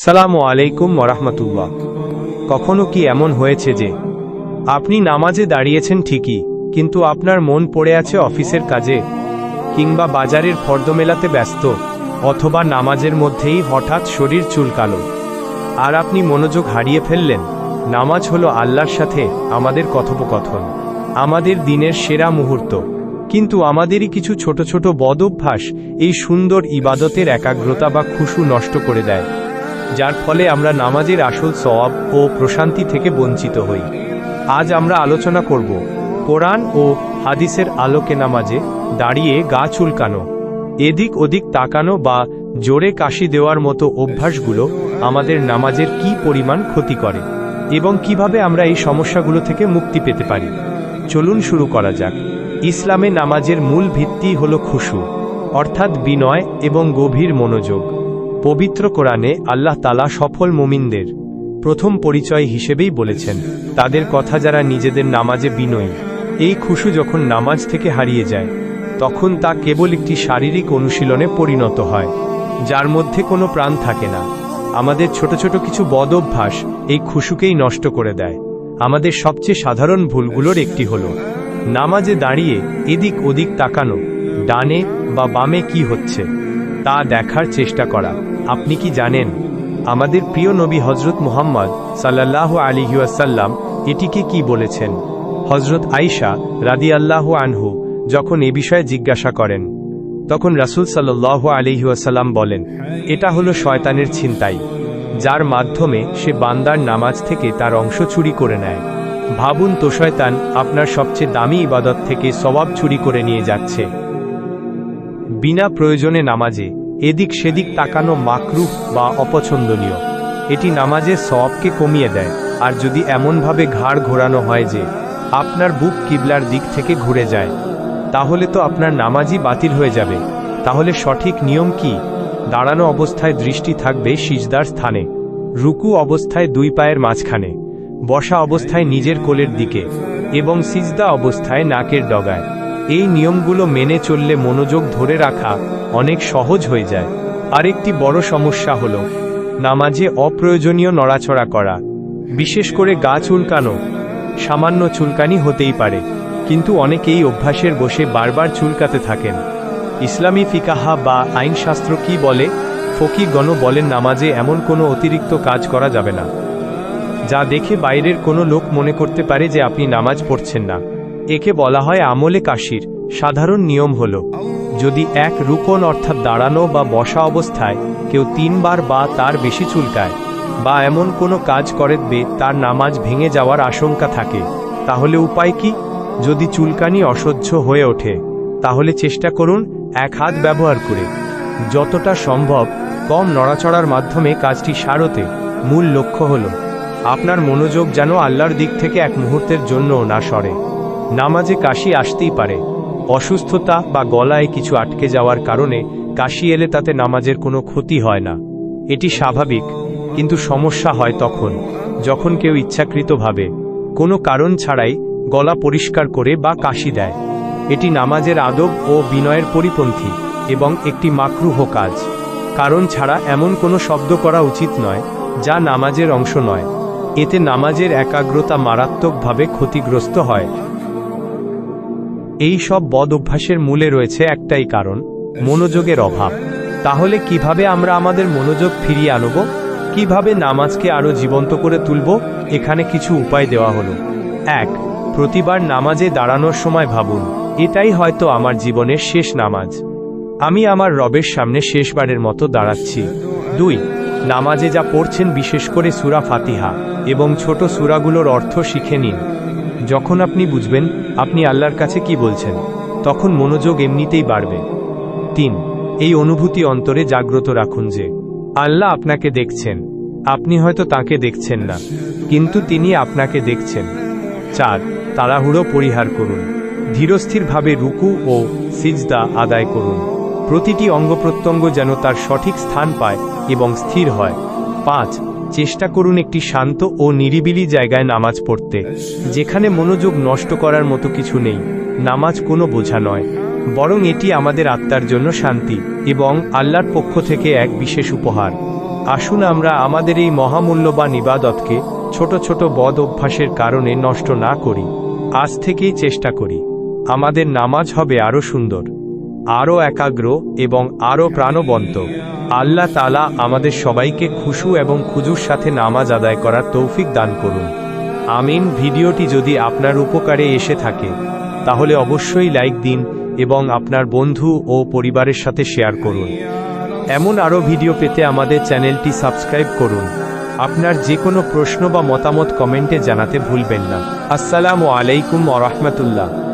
সালামু আলাইকুম মরাহমাতুল্লাহ কখনো কি এমন হয়েছে যে, আপনি নামাজে দাঁড়িয়েছেন ঠিকই, কিন্তু আপনার মন পড়ে আছে অফিসের কাজে, কিংবা বাজারের ফর্দ মেলাতে ব্যস্ত, অথবা নামাজের মধ্যেই হঠাৎ শরীর চুলকালো। আর আপনি মনোযোগ হারিয়ে ফেললেন, নামাজ হলো আল্লাহর সাথে আমাদের কথোপকথন, আমাদের দিনের সেরা মুহূর্ত। কিন্তু আমাদেরই কিছু ছোট ছোট বদ অভ্যাস এই সুন্দর ইবাদতের একাগ্রতা বা খুশু নষ্ট করে দেয়। যার ফলে আমরা নামাজের আসল সওয়াব ও প্রশান্তি থেকে বঞ্চিত হই। আজ আমরা আলোচনা করব কোরআন ও হাদিসের আলোকে নামাজে দাঁড়িয়ে গা চুলকানো, এদিক ওদিক তাকানো বা জোরে কাশি দেওয়ার মতো অভ্যাসগুলো আমাদের নামাজের কি পরিমাণ ক্ষতি করে এবং কীভাবে আমরা এই সমস্যাগুলো থেকে মুক্তি পেতে পারি। চলুন শুরু করা যাক। ইসলামে নামাজের মূল ভিত্তি হল খুশু, অর্থাৎ বিনয় এবং গভীর মনোযোগ। পবিত্র কোরআনে আল্লাহ তালা সফল মুমিনদের প্রথম পরিচয় হিসেবেই বলেছেন। তাদের কথা যারা নিজেদের নামাজে বিনয়ী, এই খুশু যখন নামাজ থেকে হারিয়ে যায়, তখন তা কেবল একটি শারীরিক অনুশীলনে পরিণত হয়, যার মধ্যে কোনো প্রাণ থাকে না। আমাদের ছোট ছোট কিছু বদ অভ্যাস এই খুশুকেই নষ্ট করে দেয়। আমাদের সবচেয়ে সাধারণ ভুলগুলোর একটি হল, নামাজে দাঁড়িয়ে এদিক ওদিক তাকানো, ডানে বা বামে কি হচ্ছে, তা দেখার চেষ্টা করা। আপনি কি জানেন? আমাদের প্রিয় নবী হজরত মুহাম্মদ সাল্লাহ আলিহাসাল্লাম এটিকে কি বলেছেন? হজরত আইসা রাদি আল্লাহ আনহু যখন এ বিষয়ে জিজ্ঞাসা করেন, তখন রাসুল সাল্লাহ আলিহাসাল্লাম বলেন, এটা হলো শয়তানের ছিনতাই, যার মাধ্যমে সে বান্দার নামাজ থেকে তার অংশ চুরি করে নেয়। ভাবুন তো শয়তান আপনার সবচেয়ে দামি ইবাদত থেকে সবাব চুরি করে নিয়ে যাচ্ছে। বিনা প্রয়োজনে নামাজে এদিক সেদিক তাকানো মাকরুহ বা অপছন্দনীয়। এটি নামাজে সবকে কমিয়ে দেয়, আর যদি এমনভাবে ঘাড় ঘোরানো হয় যে, আপনার বুক কিবলার দিক থেকে ঘুরে যায়, তাহলে তো আপনার নামাজই বাতিল হয়ে যাবে। তাহলে সঠিক নিয়ম কি? দাঁড়ানো অবস্থায় দৃষ্টি থাকবে সিজদার স্থানে, রুকু অবস্থায় দুই পায়ের মাঝখানে, বসা অবস্থায় নিজের কোলের দিকে, এবং সিজদা অবস্থায় নাকের ডগায়। এই নিয়মগুলো মেনে চললে মনোযোগ ধরে রাখা অনেক সহজ হয়ে যায়। আরেকটি বড় সমস্যা হল, নামাজে অপ্রয়োজনীয় নড়াচড়া করা। বিশেষ করে গা চুলকানো। সামান্য চুলকানি হতেই পারে, কিন্তু অনেকেই অভ্যাসের বসে বারবার চুলকাতে থাকেন। ইসলামী ফিকাহা বা আইনশাস্ত্র কি বলে? ফকিরগণ বলেন, নামাজে এমন কোনো অতিরিক্ত কাজ করা যাবে না। যা দেখে বাইরের কোনো লোক মনে করতে পারে যে আপনি নামাজ পড়ছেন না। একে বলা হয় আমলে কাশির। সাধারণ নিয়ম হল যদি এক রুকন অর্থাৎ দাঁড়ানো বা বসা অবস্থায় কেউ তিনবার বা তার বেশি চুলকায়, বা এমন কোনো কাজ করেবে তার নামাজ ভেঙে যাওয়ার আশঙ্কা থাকে, তাহলে উপায় কি? যদি চুলকানি অসহ্য হয়ে ওঠে, তাহলে চেষ্টা করুন এক হাত ব্যবহার করে। যতটা সম্ভব কম নড়াচড়ার মাধ্যমে কাজটি সারতে, মূল লক্ষ্য হল, আপনার মনোযোগ যেন আল্লাহর দিক থেকে এক মুহূর্তের জন্য না সরে। নামাজে কাশি আসতেই পারে। অসুস্থতা বা গলায় কিছু আটকে যাওয়ার কারণে কাশি এলে তাতে নামাজের কোনো ক্ষতি হয় না। এটি স্বাভাবিক, কিন্তু সমস্যা হয় তখন, যখন কেউ ইচ্ছাকৃতভাবে, কোনো কারণ ছাড়াই গলা পরিষ্কার করে বা কাশি দেয়। এটি নামাজের আদব ও বিনয়ের পরিপন্থী এবং একটি মাকরুহ কাজ। কারণ ছাড়া এমন কোনো শব্দ করা উচিত নয়, যা নামাজের অংশ নয়। এতে নামাজের একাগ্রতা মারাত্মকভাবে ক্ষতিগ্রস্ত হয়। এই সব বদ অভ্যাসের মূলে রয়েছে একটাই কারণ, মনোযোগের অভাব। তাহলে কীভাবে আমরা আমাদের মনোযোগ ফিরিয়ে আনব? কীভাবে নামাজকে আরও জীবন্ত করে তুলব? এখানে কিছু উপায় দেওয়া হলো। এক, প্রতিবার নামাজে দাঁড়ানোর সময় ভাবুন, এটাই হয়তো আমার জীবনের শেষ নামাজ। আমি আমার রবের সামনে শেষবারের মতো দাঁড়াচ্ছি। দুই, নামাজে যা পড়ছেন বিশেষ করে সুরা ফাতিহা এবং ছোট সুরাগুলোর অর্থ শিখে নিন। যখন আপনি বুঝবেন আপনি আল্লাহর কাছে কি বলছেন, তখন মনোযোগ এমনিতেই বাড়বে। তিন, এই অনুভূতি অন্তরে জাগ্রত রাখুন যে, আল্লাহ আপনাকে দেখছেন। আপনি হয়তো তাকে দেখছেন না, কিন্তু তিনি আপনাকে দেখছেন। চার, তাড়াহুড়ো পরিহার করুন। ধীরস্থিরভাবে রুকু ও সিজদা আদায় করুন। প্রতিটি অঙ্গ প্রত্যঙ্গ যেন তার সঠিক স্থান পায় এবং স্থির হয়। পাঁচ চেষ্টা করুন একটি শান্ত ও নিরিবিলি জায়গায় নামাজ পড়তে, যেখানে মনোযোগ নষ্ট করার মতো কিছু নেই। নামাজ কোনো বোঝা নয়। বরং এটি আমাদের আত্মার জন্য শান্তি এবং আল্লাহর পক্ষ থেকে এক বিশেষ উপহার। আসুন আমরা আমাদের এই মহামূল্যবান ইবাদতকে ছোট ছোট বদ অভ্যাসের কারণে নষ্ট না করি। আজ থেকেই চেষ্টা করি। আমাদের নামাজ হবে আরও সুন্দর, আরও একাগ্র এবং আরও প্রাণবন্ত। আল্লাহ তালা আমাদের সবাইকে খুশু এবং খুজুর সাথে নামাজ আদায় করার তৌফিক দান করুন। আমিন। ভিডিওটি যদি আপনার উপকারে এসে থাকে, তাহলে অবশ্যই লাইক দিন এবং আপনার বন্ধু ও পরিবারের সাথে শেয়ার করুন। এমন আরও ভিডিও পেতে আমাদের চ্যানেলটি সাবস্ক্রাইব করুন। আপনার যে কোনো প্রশ্ন বা মতামত কমেন্টে জানাতে ভুলবেন না। আসসালামু আলাইকুম ওরহমতুল্লাহ